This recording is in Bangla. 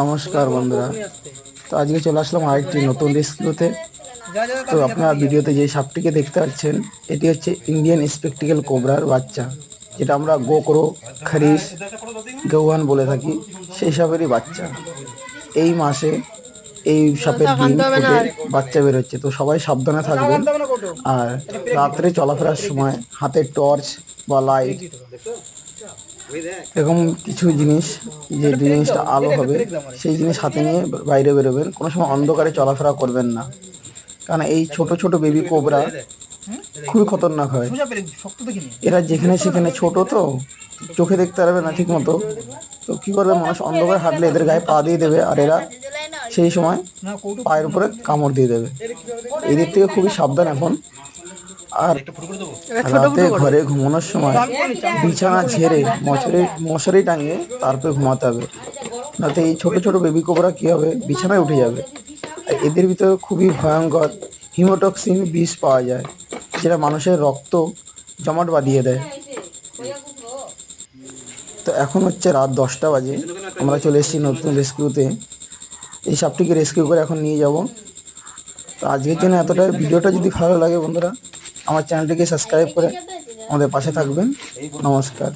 নমস্কার বন্ধুরা। তো আজকে চলে আসলাম আরেকটি নতুন রেস্কিউতে তো আপনার ভিডিওতে যে সাপটিকে দেখতে পাচ্ছেন এটি হচ্ছে ইন্ডিয়ান স্পেকটিক্যাল কোবরার বাচ্চা যেটা আমরা গোকরো খারিস গৌহান বলে থাকি সেই সাপেরই বাচ্চা। এই মাসে এই সাপের ডিম ফুটে বাচ্চা বেরোচ্ছে। তো সবাই সাবধানে থাকবেন। আর রাত্রে চলাফেরার সময় হাতে টর্চ বা লাইট এরকম কিছু জিনিস, যে জিনিসটা আলো হবে, সেই জিনিস হাতে নিয়ে বাইরে বেরোবেন। কোনো সময় অন্ধকারে চলাফেরা করবেন না। কারণ এই ছোট ছোট বেবি কোবরা খুবই খতরনাক হয়। এরা যেখানে সেখানে ছোট তো, চোখে দেখতে পারবে না ঠিক মতো তো কী করবে, মানুষ অন্ধকারে হাঁটলে এদের গায়ে পা দিয়ে দেবে, আর এরা সেই সময় পায়ের উপরে কামড় দিয়ে দেবে। এদের থেকে খুবই সাবধান এখন। আর রাতে ঘরে ঘুমানোর সময় বিছানা ঝেড়ে মশারি মশারি টাঙিয়ে তারপরে ঘুমাতে হবে। নাতে এই ছোট ছোট বেবি কোবরা কী হবে? বিছানায় উঠে যাবে। আর এদের ভিতরে খুবই ভয়ঙ্কর হিমোটক্সিন বিষ পাওয়া যায় যেটা মানুষের রক্ত জমাট বাঁধিয়ে দেয়। তো এখন হচ্ছে রাত দশটা বাজে। আমরা চলে এসেছি নতুন রেস্কিউতে এই সাপটিকে রেস্কিউ করে এখন নিয়ে যাব। তো আজকের জন্য এতটাই। ভিডিওটা যদি ভালো লাগে বন্ধুরা আমার চ্যানেলটিকে সাবস্ক্রাইব করে আমাদের পাশে থাকবেন। নমস্কার।